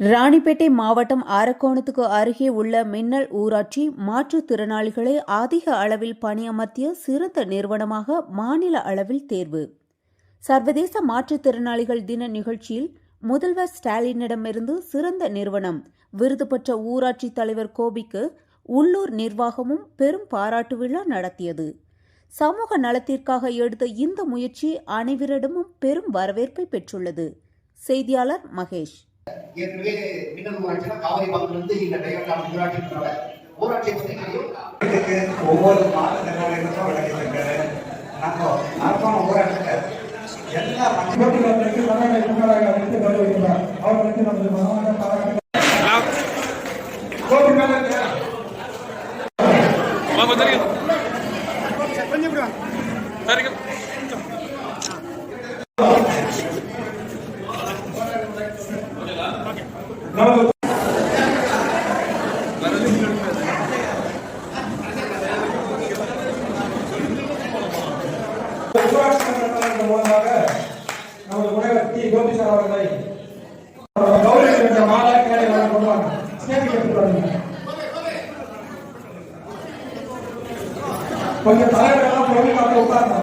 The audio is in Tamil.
ராணிப்பேட்டை மாவட்டம் அரக்கோணத்துக்கு அருகே உள்ள மின்னல் ஊராட்சி மாற்றுத்திறனாளிகளை அதிக அளவில் பணியமர்த்திய சிறந்த நிறுவனமாக மாநில அளவில் தேர்வு. சர்வதேச மாற்றுத்திறனாளிகள் தின நிகழ்ச்சியில் முதல்வர் ஸ்டாலினிடமிருந்து சிறந்த நிறுவனம் விருது பெற்ற ஊராட்சி தலைவர் கோபிக்கு உள்ளூர் நிர்வாகமும் பெரும் பாராட்டு விழா நடத்தியது. சமூக நலத்திற்காக எடுத்த இந்த முயற்சி அனைவரிடமும் பெரும் வரவேற்பை பெற்றுள்ளது. செய்தியாளர் மகேஷ். ஏற்கனவே மின்னல் ஊராட்சினா காவிரி பக்கத்திலிருந்து இந்த டைவர்ட் ஊராட்சி இருக்கிறாங்க ஊராட்சியை பற்றி தெரியும் இதுக்கு ஒவ்வொரு மாற்றுத்திறனாளிகளுக்கும் விளக்கியிருக்காரு நம்ம அரசாங்கம் ஊராட்சியில் எல்லா கௌரவிக்கிறார் அவர்களுக்கு நமது மனமான பாராட்டு வாங்க சரிங்க சரிங்க. நமது கொண்டு கொஞ்சம் தலைவர்கள் எல்லாம் பொறுமையாக உட்கார்ந்து